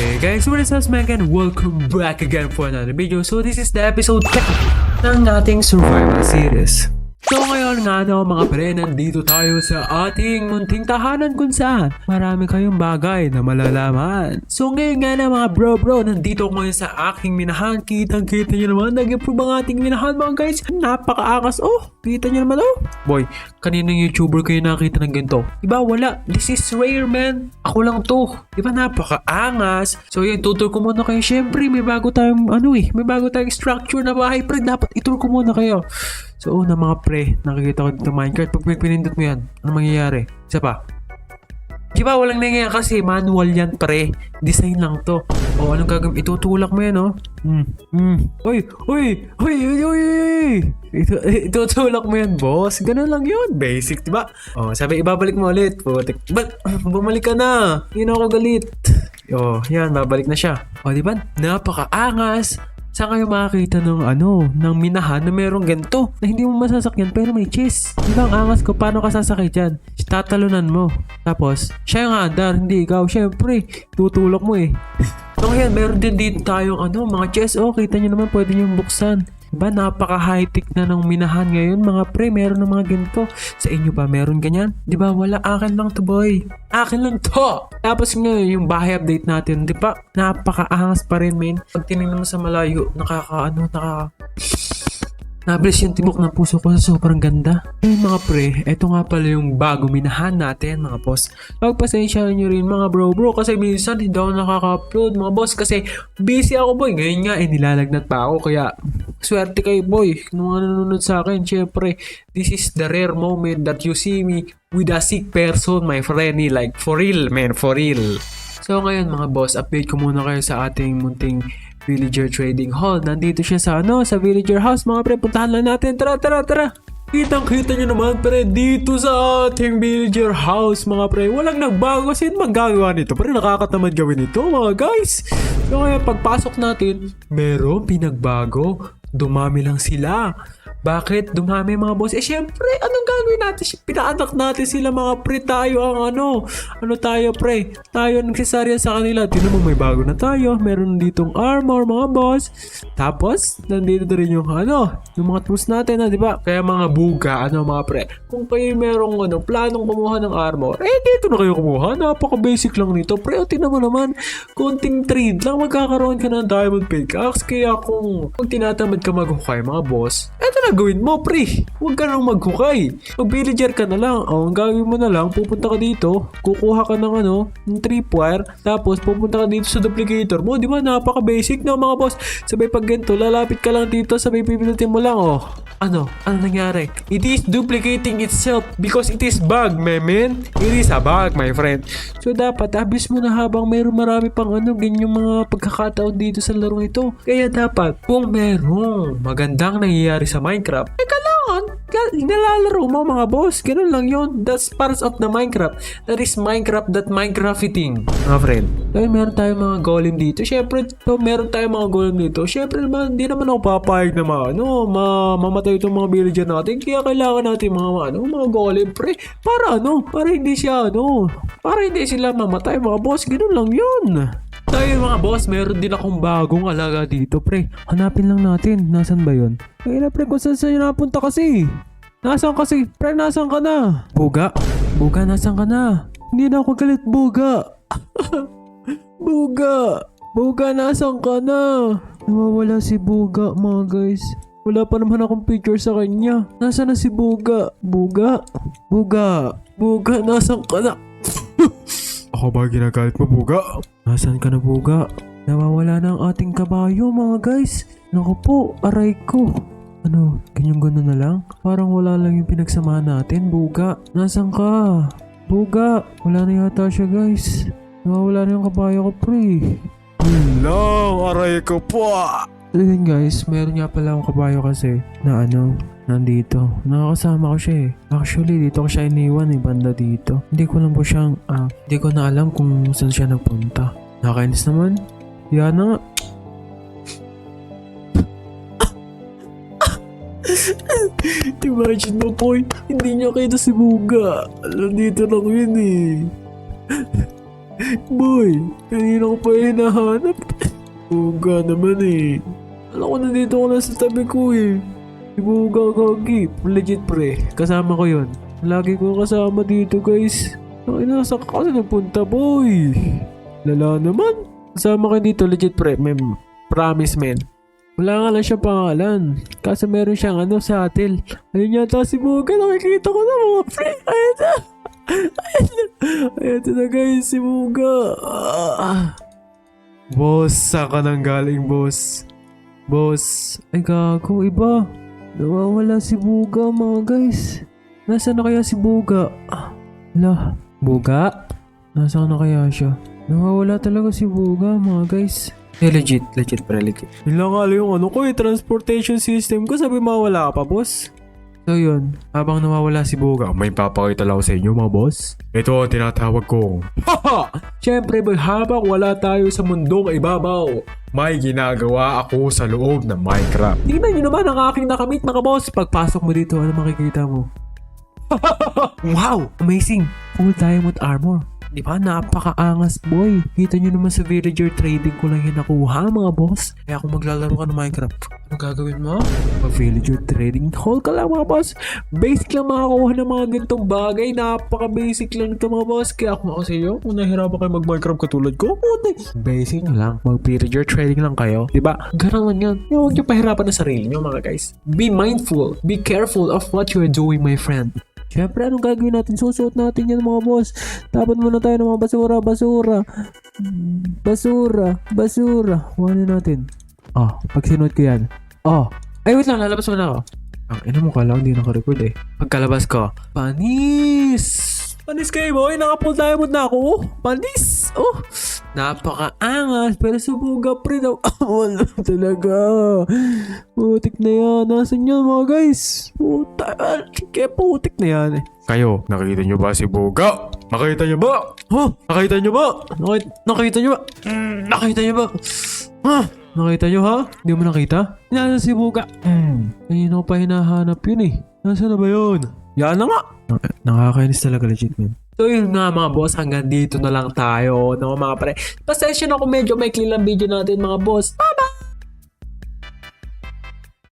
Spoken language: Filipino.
Hey guys, what is up man and welcome back again for another video. So this is the episode 10 ng ating survival series. So ngayon nga no mga pre, nandito tayo sa ating munting tahanan kung saan marami kayong bagay na malalaman. So ngayon nga na mga bro bro, nandito ako ngayon sa aking minahan. Kitang kita nyo naman, nag-improve ang ating minahan mga guys. Napakaangas oh, kita nyo naman oh. Boy, kaninong YouTuber kayo nakita ng ganito? Diba wala, this is rare man. Ako lang to. Diba napakaangas. So yun, tutur ko muna kayo. Syempre, may bago tayong ano eh, may bago tayong structure na bahay pre. Dapat itur ko muna kayo. So una mga pre, nakikita ko dito Minecraft. Pag pinindot mo yan, ano mangyayari? Isa pa. Di ba walang nangyayari kasi manual yan pre. Design lang to. O anong gagawin? Itutulak mo yan oh. Hmm. Hmm. Uy! Uy! Uy! Uy! Uy! Ito, itutulak mo yan boss. Ganun lang yun. Basic di ba? O sabi ibabalik mo ulit. Putik. Ba't bumalik ka na? Na ako galit. O yan, babalik na siya. O di ba? Napakaangas. Saan kayo makakita ng ano, ng minahan na merong ganito na hindi mo masasakyan pero may cheese? Di ba ang angas ko? Paano ka sasakay dyan? Tatalunan mo. Tapos, siya yung andar, hindi ikaw. Siyempre, tutulak mo eh. so ngayon, meron din dito tayong ano, mga chest. Oh, kita nyo naman, pwede nyo buksan. Diba, napaka high-tech na ng minahan ngayon mga pre, meron ng mga ganito. Sa inyo ba, meron ganyan? Diba, wala, akin lang to boy. Akin lang to! Tapos ngayon, yung bahay update natin, di ba, napaka-angas pa rin men. Pag tinignan mo sa malayo, nakaka, ano, nakaka... Nabilis yung tibok ng puso ko sa sobrang ganda. Ayun mga pre, eto nga pala yung bago minahan natin mga boss. Pagpasensya nyo rin mga bro bro kasi minsan hindi ako nakaka-upload mga boss kasi busy ako boy. Ngayon nga eh nilalagnat pa ako kaya swerte kayo boy. Nung mga nanonood sa akin, syempre this is the rare moment that you see me with a sick person my friend. Like for real man, for real. So ngayon mga boss, update ko muna kayo sa ating munting Villager Trading Hall. Nandito siya sa ano, sa Villager House. Mga pre, puntahan lang natin. Tara, tara, tara. Kitang kita nyo naman pre dito sa ating villager house mga pre walang nagbago kasi magagawa nito pre nakakatamad gawin ito mga guys so kaya pagpasok natin meron pinagbago dumami lang sila bakit? Dumami mga boss. Eh syempre anong gagawin natin? Pinaanak natin sila mga pre. Tayo ang ano. Ano tayo pre? Tayo nagsisarya sa kanila. Tinan mo may bago na tayo. Meron ditong armor mga boss. Tapos nandito na rin yung ano yung mga tools natin na di ba? Kaya mga buga ano mga pre? Kung kayo merong ano planong kumuha ng armor eh dito na kayo kumuha. Napaka basic lang nito pre. O tinan mo naman. Konting trade lang. Magkakaroon ka ng diamond pickaxe. Kaya kung kung tinatamad ka maghukay mga boss eto na gawin mo pre? Huwag ka nang maghukay. Mag villager ka na lang. O ang gagawin mo na lang pupunta ka dito. Kukuha ka ng ano ng tripwire. Tapos pupunta ka dito sa duplicator mo. Di ba? Napaka basic na mga boss? Sabay pag ganito lalapit ka lang dito. Sabay pipindutin mo lang oh ano? Ano nangyari? It is duplicating itself because it is bug my man. It is a bug my friend. So dapat abis mo na habang mayroon marami pang ano ganyang mga pagkakataon dito sa laro ito. Kaya dapat kung merong magandang nangyayari sa Minecraft nilalaro mo mga boss. Ganun lang yon that's parts of the Minecraft. That is Minecraft that Minecrafting mga friend. Kaya meron tayong mga golem dito. Syempre to meron tayong mga golem dito. Syempre naman hindi naman ako papayag na mga ano ma mamatay itong mga villager natin. Kaya kailangan natin mga ano mga golem pre. Para ano para hindi siya ano para hindi sila mamatay mga boss. Ganun lang yun. Tayo mga boss, meron din akong bagong alaga dito, pre. Hanapin lang natin. Nasaan ba yun? Ay na, pre, kung saan sa'yo napunta kasi? Nasaan kasi? Pre, nasaan ka na? Buga? Buga, nasaan ka na? Hindi na ako galit, Buga. Buga! Buga, nasaan ka na? Nawawala si Buga, mga guys. Wala pa naman akong picture sa kanya. Nasaan na si Buga? Buga? Buga? Buga, nasaan ka na? Ako ba ginagalit mo, Buga? Nasaan ka na, Buga? Nawawala na ang ating kabayo, mga guys. Naku po, aray ko. Ano, ganyan gano'n na lang? Parang wala lang yung pinagsamahan natin, Buga. Nasaan ka? Buga, wala na yata siya, guys. Nawawala na yung kabayo ko, pre. Hello, aray ko po. So yun guys, meron nga pala akong kabayo kasi na ano, nandito. Nakakasama ko siya eh. Actually, dito ko siya iniwan eh, banda dito. Hindi ko lang po siyang, ah, hindi ko na alam kung saan siya nagpunta. Nakakainis naman. Yan na nga. Imagine mo boy, hindi niya kita si Buga. Alam dito lang yun eh. Boy, kanina ko pa hinahanap. Buga naman eh. Alam ko nandito ko lang sa tabi ko eh. Si Buga Gagi, legit pre. Kasama ko yon. Lagi ko kasama dito guys. Ang ina, saan ka kasi nagpunta boy? Lala naman. Kasama ko dito legit pre. May promise man. Wala nga lang siya pangalan. Kaso meron siyang ano sa atil. Ayun yata si Buga. Nakikita ko na mga pre. Ayun na. Ayun na. Guys si Buga. Ah. Boss, saan nang galing boss? Boss, ay gago, iba. Nawawala si Buga mga guys. Nasaan na kaya si Buga? Ah, Buga? Nasaan na kaya siya? Nawawala talaga si Buga mga guys. Eh, legit, legit, pre, legit. Yun lang lang yung ano ko eh, transportation system ko. Sabi mawala ka pa, boss. So yun, habang nawawala si Buga, may papakita lang ako sa inyo mga boss. Ito ang tinatawag kong Haha! Siyempre boy, habang wala tayo sa mundong ibabaw, may ginagawa ako sa loob ng Minecraft. Tingnan nyo naman ang aking nakamit mga boss. Pagpasok mo dito, ano makikita mo? wow! Amazing! Full diamond armor. Di ba? Napakaangas, boy. Kita nyo naman sa villager trading ko lang yan nakuha, mga boss. Kaya kung maglalaro ka ng Minecraft, ano gagawin mo? Mag-villager trading hall ka lang, mga boss. Basic lang makakuha ng mga ganitong bagay. Napaka-basic lang ito, mga boss. Kaya kung ako sa iyo, kung nahihirapan kayo mag-Minecraft katulad ko, puti. Basic lang. Mag-villager trading lang kayo. Di ba? Ganun lang yan. Yung huwag nyo pahirapan ng sarili nyo, mga guys. Be mindful. Be careful of what you are doing, my friend. Siyempre, anong gagawin natin? Susuot natin yan mga boss. Dapat muna tayo ng mga basura, basura. Basura, basura. Kuhanin natin. Oh, pag sinuot ko yan. Oh. Ay, wait lang. Lalabas mo na ako. Ang ina mo kala, hindi naka-record eh. Pagkalabas ko, panis! Panis kayo boy, naka-full diamond na ako. Panis! Oh, napakaangas. Pero subuga pre daw. Wala talaga. Putik na yan. Nasaan yan mga guys? Puta. Kaya putik na yan eh. Kayo, nakita nyo ba si Buga? Nakita nyo ba? Huh? Nakita nyo ba? Nakita, nakita nyo ba? Mm, nakita nyo ba? Ha? Nakita nyo ha? Hindi mo nakita? Nasa si Buga. Hmm. Kanina ko pa hinahanap yun eh. Nasaan na ba yun? Yan na nga. Nakakainis talaga legit man. So yun nga mga boss, hanggang dito na lang tayo no mga pre. Pasensya na kung medyo maikli lang video natin mga boss. Bye-bye!